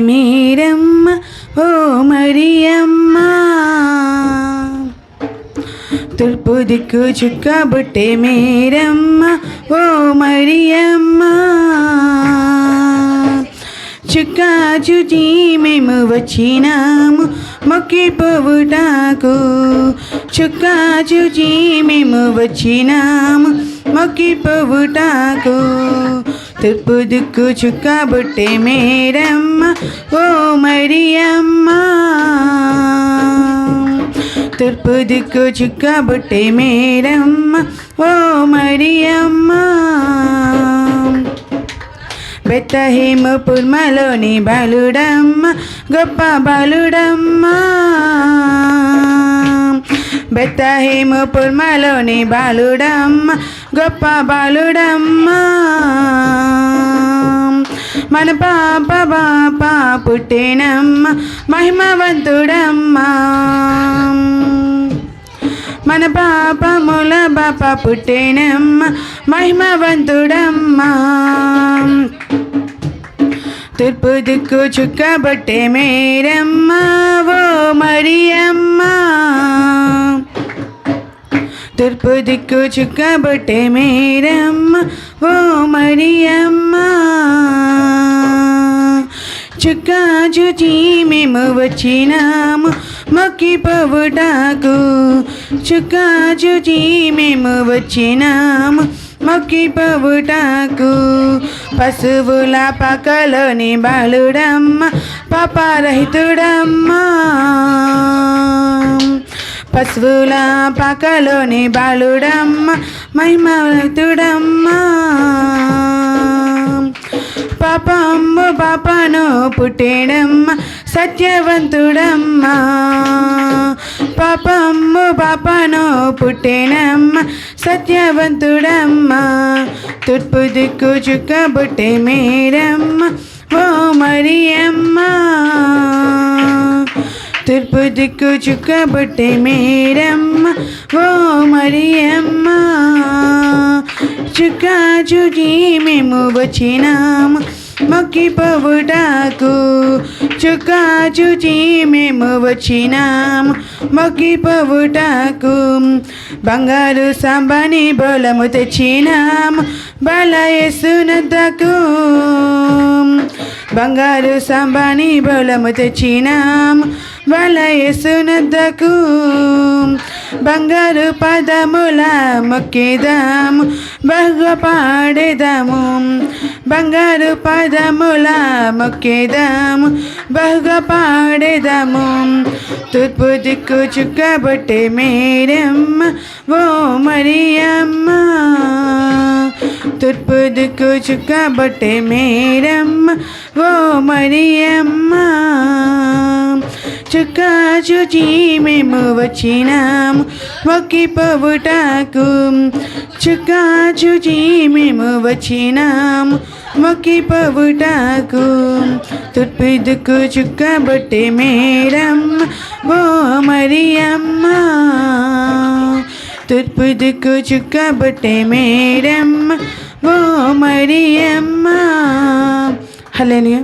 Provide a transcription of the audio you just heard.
మీరమ్మ ఓ మరియమ్మ. తూర్పు దిక్కు చుక్క బుట్టే మీరమ్మ ఓ మరియమ్మ. చుక్క చుచి మేము వచ్చినాము మొక్కి పోవుటాకు. చుక్క చూచి మేము వచ్చినాము మొక్కి పోవుటాకు దుక్కు దిక్కు చుక్క బుట్టే మేరమ్మ ఓ మరియమ్మ. తూర్పు దిక్కు చుక్క బుట్టే మేరమ్మ ఓ మరియమ్మ. బెత్తహేమ పుర్మలోని బలుడమ్మ గొప్ప బాలుడమ్మ. బెత్తహేమ పుర్మలోని బాలుడమ్మ గొప్ప బాలుడమ్మ. మన పాప పాప పుట్టేనమ్మ మహిమవంతుడమ్మ మన పాపముల బాప పుట్టేనమ్మ మహిమవంతుడమ్మ తూర్పు దిక్కు చుక్క బట్టే మేరమ్మ ఓ మరియమ్మ తూర్పు దిక్కు చుక్క బట్టే మేరమ్మ ఓ మరియమ్మ మేము వచ్చినాము మొక్కి పోవుటాకు మేము వచ్చినాము మొక్కి పోవుటాకు పశువుల పక్కలోని బాలుడమ్మ పాపారహితుడమ్మ. పశువుల పక్కలోని బాలుడమ్మ మహిమతుడమ్మ పాపమ్ము పాపను పుట్టేడమ్మ సత్యవంతుడమ్మ. పాపమ్ము పాపను పుట్టేనమ్మ సత్యవంతుడమ్మ. తూర్పు దిక్కు చుక్క బుట్టే మేరమ్మ ఓ మరియమ్మ. తూర్పు దిక్కు చుక్క బుట్టే మేరమ్మ ఓ మరియమ్మ. చుక్క చూచి మేము వచ్చినాము మొక్కిపోవుటాకు పోవుటాకు చుక్క మేము వచ్చినాం. మొక్కిపోవుటాకు బంగారు సంబని బలము తెచ్చినాం. బలయసునద్దకు బంగారు సంబని బలము తెచ్చినాం. బలయసునద్దకు బంగారు పదముల మొక్కిదాం. బహు పాడేదాము. బంగారు పదముల మొక్కేదాము బహుగా పాడేదాము తూర్పు దిక్కు చుక్క బొట్టే మేరమ్మ ఓ మరియమ్మ తూర్పు దిక్కు చుక్క బొట్టే మేరమ్మ ఓ మరియమ్మ చుక్క చూచి మేము వచ్చినాము మొక్కి పోవుటాకు చుక్క చూచి మేము వచ్చినాము మొక్కి పోవుటాకు తూర్పు దిక్కు చుక్క బొట్టే మేరమ్మ ఓ మరియమ్మ. తూర్పు దిక్కు చుక్క బొట్టే మేరమ్మ ఓ మరియమ్మ. హలేలుయా